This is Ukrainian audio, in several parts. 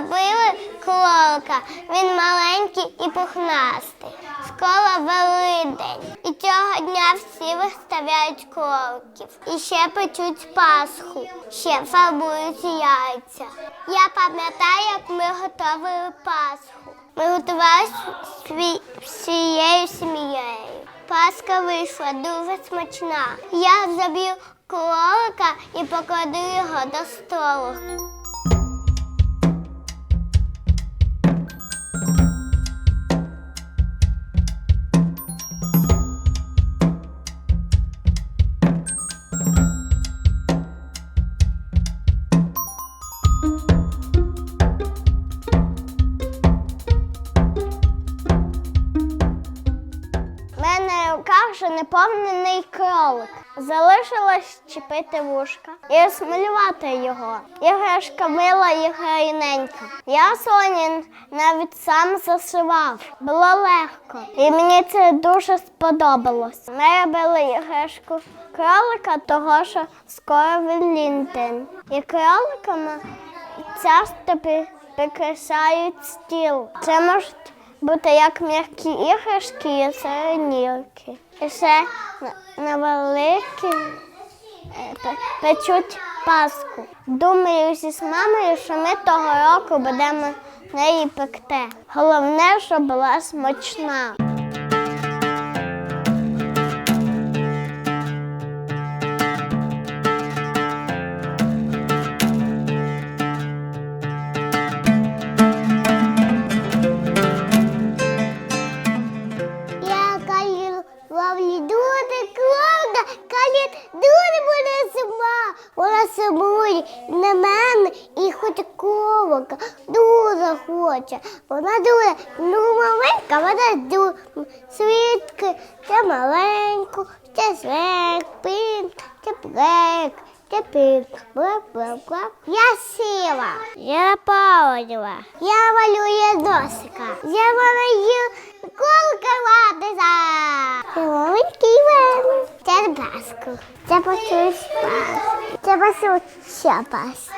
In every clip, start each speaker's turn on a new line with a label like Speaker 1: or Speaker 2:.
Speaker 1: Ми робили. Він маленький і пухнастий. Скоро Великдень. І цього дня всі виставляють кроликів. І ще печуть Пасху, ще фарбують яйця. Я пам'ятаю, як ми готували Пасху. Ми готувалися всією сім'єю. Пасха вийшла дуже смачна. Я заб'ю кролика і покладу його до столу. Неповнений кролик. Залишилось чіпити вушка і розмалювати його. Іграшка мила і грайненька. Я Сонін навіть сам засивав. Було легко. І мені це дуже сподобалось. Ми робили іграшку кролика, того що скоро Велінтин. І кроликами часто прикрашають стіл. Це можуть бути як м'які іграшки і сувенірки. Ще на, великі е, пе- печуть паску. Думаю зі з мамою, що ми того року будемо неї пекти. Головне, щоб була смачна. Дуже хоче. Вона дуже ну, маленька, вона дуже свідки. Це маленьку, це свек, пин, це плек. Це блак, блак. Я сіла. Я паудила. Я малюю носика. Я малюю колка ладися. Це маленький мене. Це баску. Це посуд спас. Це посуд пас.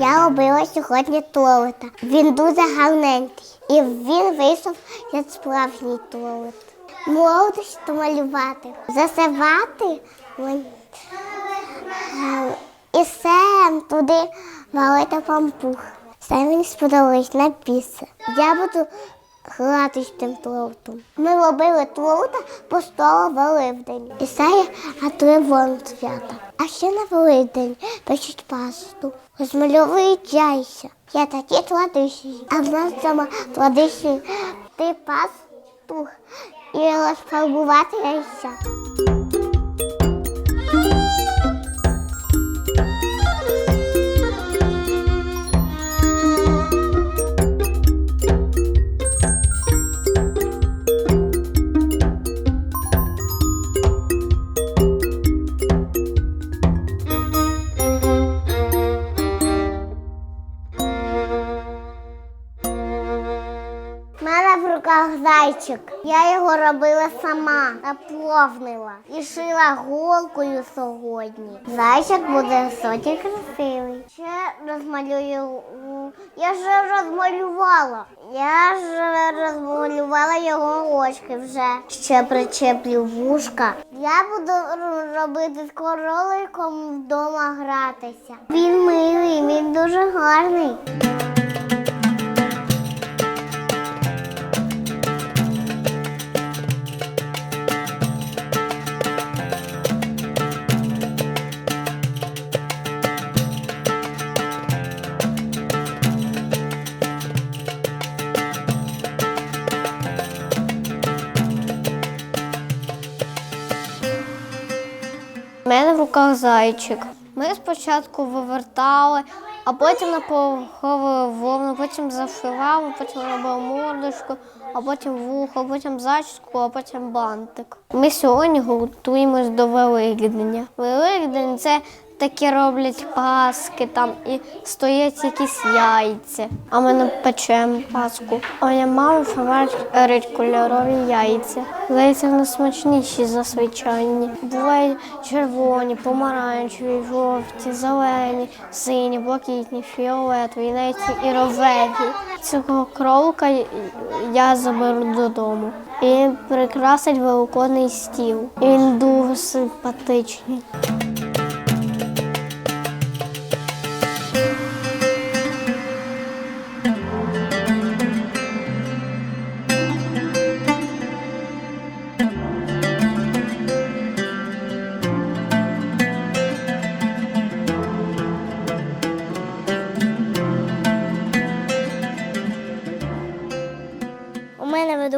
Speaker 1: Я робила сьогодні туалета. Він дуже гарненький. І він вийшов як справжній туалет. Молодості малювати, засивати е, і сем туди валити пампух. Все мені сподобалось на пісе. Я буду гратись тим туалетом. Ми робили туалета по 100 Великдень. Готую вон свята. А ще на Великдень печуть пасту, розмальовують яйця. Я такі традиції. А в нас сама традиції ти пасту і розфарбувати. Зайчик. Я його робила сама, наповнила і шила голкою сьогодні. Зайчик буде високий красивий. Ще розмалюю. Я ж розмалювала. Я ж розмалювала його очки вже. Ще причеплю вушка. Я буду робити з короликом вдома гратися. Він милий, він дуже гарний.
Speaker 2: Мене в руках зайчик. Ми спочатку вивертали, а потім наполоховували вовну, потім зашивали, потім робили мордочку, а потім вухо, потім зачіску, а потім бантик. Ми сьогодні готуємось до Великдення. Великдень це такі роблять паски там і стоять якісь яйця. А ми не печемо паску. Моя мама варить кольорові яйця. Яйця в смачніші за звичайні. Бувають червоні, помаранчеві, жовті, зелені, сині, блакитні, фіолетові, навіть і рожеві. Цього кролика я заберу додому. І прикрасить великодний стіл. І він дуже симпатичний.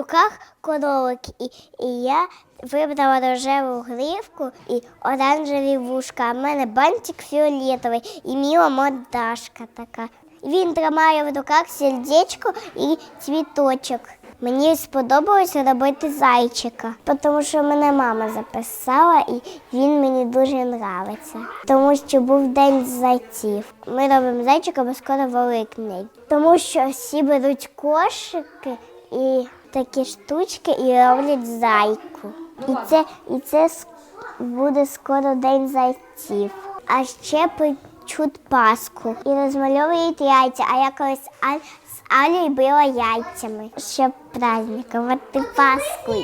Speaker 1: Руках коровик, і, і я вибрала рожеву гривку і оранжеві вушка. В мене бантик фіолетовий і міла мордашка така. Він тримає в руках сердечко і цвіточок. Мені сподобалося робити зайчика, тому що мене мама записала, і він мені дуже подобається. Тому що був день зайців. Ми робимо зайчика, бо скоро великдень. Тому що всі беруть кошики і такі штучки і роблять зайку. І це, і це буде скоро день зайців. А ще печуть паску і розмальовують яйця. А я колись з Алею била яйцями, щоб праздникувати Пасху.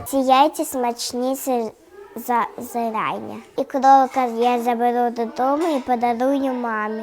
Speaker 1: Ці яйця смачніші за, зарання. І кролика я заберу додому і подарую мамі.